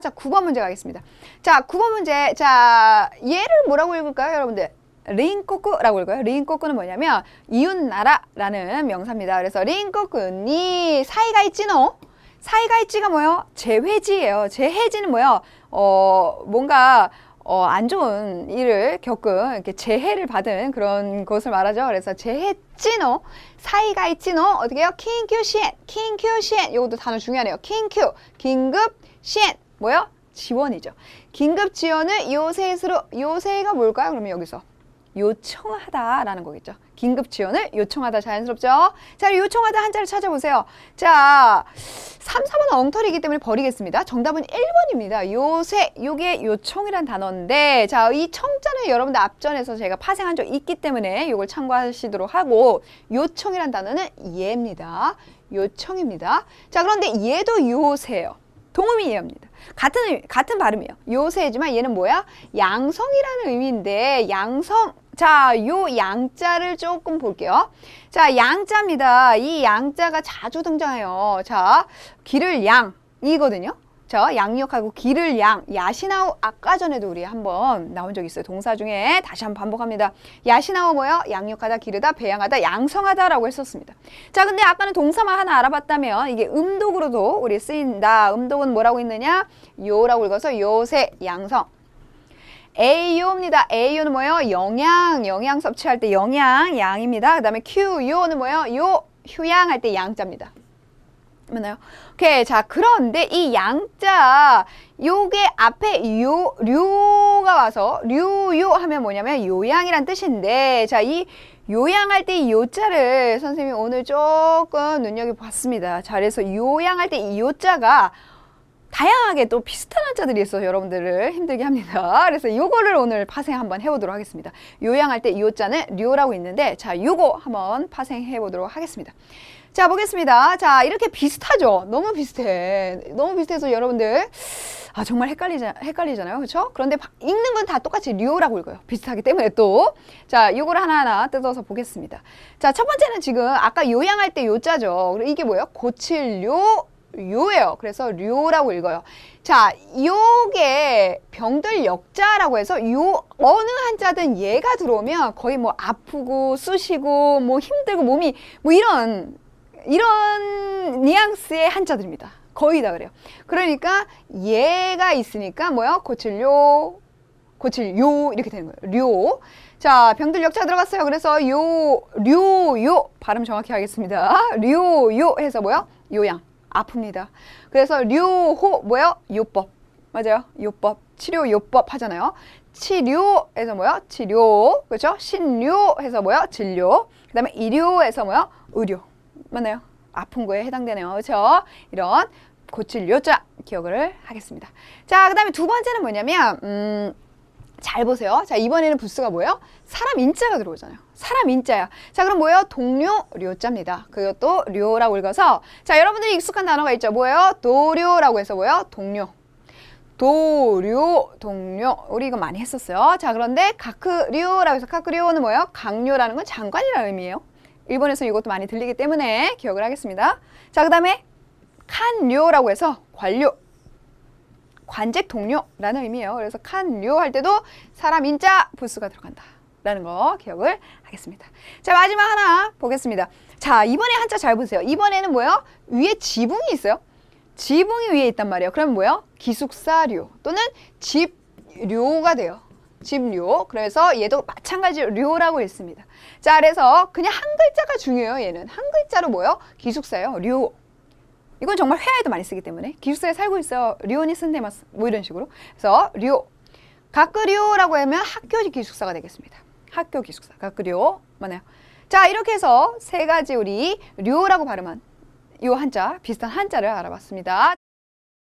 자, 9번 문제 가겠습니다. 자, 9번 문제. 자, 얘를 뭐라고 읽을까요, 여러분들? 링꼬꾸라고 읽어요. 링꼬꾸는 뭐냐면 이웃나라라는 명사입니다. 그래서 링꼬꾸니 사이가 있지노? 사이가 있지가 뭐요? 재회지예요. 재해지는 뭐요? 어, 뭔가 어, 안 좋은 일을 겪은 이렇게 재해를 받은 그런 것을 말하죠. 그래서 재해지노 사이가 있지노 어떻게 해요? 킹큐 시엔 킹큐 시엔 이것도 단어 중요하네요. 킹큐 긴급 시엔 뭐요? 지원이죠. 긴급 지원을 요새스로 요새가 뭘까요? 그러면 여기서 요청하다라는 거겠죠. 긴급 지원을 요청하다 자연스럽죠? 자, 요청하다 한자를 찾아보세요. 자, 3, 4번은 엉터리이기 때문에 버리겠습니다. 정답은 1번입니다. 요새, 요게 요청이란 단어인데, 자, 이 청자는 여러분들 앞전에서 제가 파생한 적 있기 때문에 이걸 참고하시도록 하고, 요청이란 단어는 예입니다. 요청입니다. 자, 그런데 얘도 요새예요. 동음이 예입니다. 같은 같은 발음이에요. 요새지만 얘는 뭐야? 양성이라는 의미인데 양성 자, 요 양자를 조금 볼게요. 자, 양자입니다. 이 양자가 자주 등장해요. 자, 길을 양이거든요. 자, 양력하고 길을 양, 야시나우 아까 전에도 우리 한번 나온 적 있어요. 동사 중에 다시 한번 반복합니다. 야시나우 뭐요? 양력하다, 기르다, 배양하다, 양성하다라고 했었습니다. 자, 근데 아까는 동사만 하나 알아봤다면 이게 음독으로도 우리 쓰인다. 음독은 뭐라고 있느냐? 요라고 읽어서 요새, 양성. A요입니다. A요는 뭐예요? 영양, 영양 섭취할 때 영양, 양입니다. 그 다음에 Q요는 뭐예요? 요, 휴양할 때 양자입니다. 맞나요? 오케이. 자, 그런데 이 양자, 요게 앞에 요, 류가 와서, 류, 요 하면 뭐냐면 요양이란 뜻인데, 자, 이 요양할 때 이 요자를 선생님이 오늘 조금 눈여겨봤습니다. 자, 그래서 요양할 때 이 요자가 다양하게 또 비슷한 한자들이 있어서 여러분들을 힘들게 합니다. 그래서 요거를 오늘 파생 한번 해보도록 하겠습니다. 요양할 때 요자는 류라고 있는데, 자, 요거 한번 파생해 보도록 하겠습니다. 자, 보겠습니다. 자, 이렇게 비슷하죠? 너무 비슷해. 너무 비슷해서 여러분들, 아, 정말 헷갈리자, 헷갈리잖아요. 그렇죠? 그런데 바- 읽는 건 다 똑같이 류라고 읽어요. 비슷하기 때문에 또. 자, 요거를 하나하나 뜯어서 보겠습니다. 자, 첫 번째는 지금 아까 요양할 때 요자죠. 이게 뭐예요? 고칠 요, 요예요. 그래서 류라고 읽어요. 자, 요게 병들 역자라고 해서 요 어느 한자든 얘가 들어오면 거의 뭐 아프고 쑤시고 뭐 힘들고 몸이 뭐 이런 이런 뉘앙스의 한자들입니다. 거의 다 그래요. 그러니까 얘가 있으니까 뭐요? 고칠요, 고칠요 이렇게 되는 거예요. 료. 자, 병들 역자 들어갔어요. 그래서 요, 료, 요 발음 정확히 하겠습니다. 료, 요 해서 뭐요? 요양. 아픕니다. 그래서 료호 뭐요? 요법. 맞아요. 요법. 치료 요법 하잖아요. 치료에서 뭐요? 치료. 그렇죠? 신료해서 뭐요? 진료. 그다음에 의료에서 뭐요? 의료. 맞나요? 아픈 거에 해당되네요. 그렇죠? 이런 고칠 요자 기억을 하겠습니다. 자, 그 다음에 두 번째는 뭐냐면 음, 잘 보세요. 자, 이번에는 부스가 뭐예요? 사람 인자가 들어오잖아요. 사람 인자야. 자, 그럼 뭐예요? 동료 료자입니다. 그것도 료라고 읽어서 자, 여러분들이 익숙한 단어가 있죠. 뭐예요? 도료라고 해서 뭐예요? 동료. 도료, 동료. 우리 이거 많이 했었어요. 자, 그런데 가크료라고 해서 가크료는 뭐예요? 강료라는 건 장관이라는 의미예요. 일본에서 이것도 많이 들리기 때문에 기억을 하겠습니다. 자, 그 다음에 칸료라고 해서 관료. 관직 동료라는 의미예요. 그래서 칸료 할 때도 사람 인자 부수가 들어간다. 라는 거 기억을 하겠습니다. 자, 마지막 하나 보겠습니다. 자, 이번에 한자 잘 보세요. 이번에는 뭐예요? 위에 지붕이 있어요. 지붕이 위에 있단 말이에요. 그럼 뭐예요? 기숙사료 또는 집료가 돼요. 집료. 그래서 얘도 마찬가지로 료라고 읽습니다. 자, 그래서 그냥 한 글자가 중요해요. 얘는 한 글자로 뭐예요? 기숙사예요. 료. 이건 정말 회화에도 많이 쓰기 때문에 기숙사에 살고 있어요. 료니 쓴데마스 뭐 이런 식으로. 그래서 료. 가끄료라고 하면 학교 기숙사가 되겠습니다. 학교 기숙사. 가끄료. 맞나요? 자, 이렇게 해서 세 가지 우리 료라고 발음한 요 한자, 비슷한 한자를 알아봤습니다.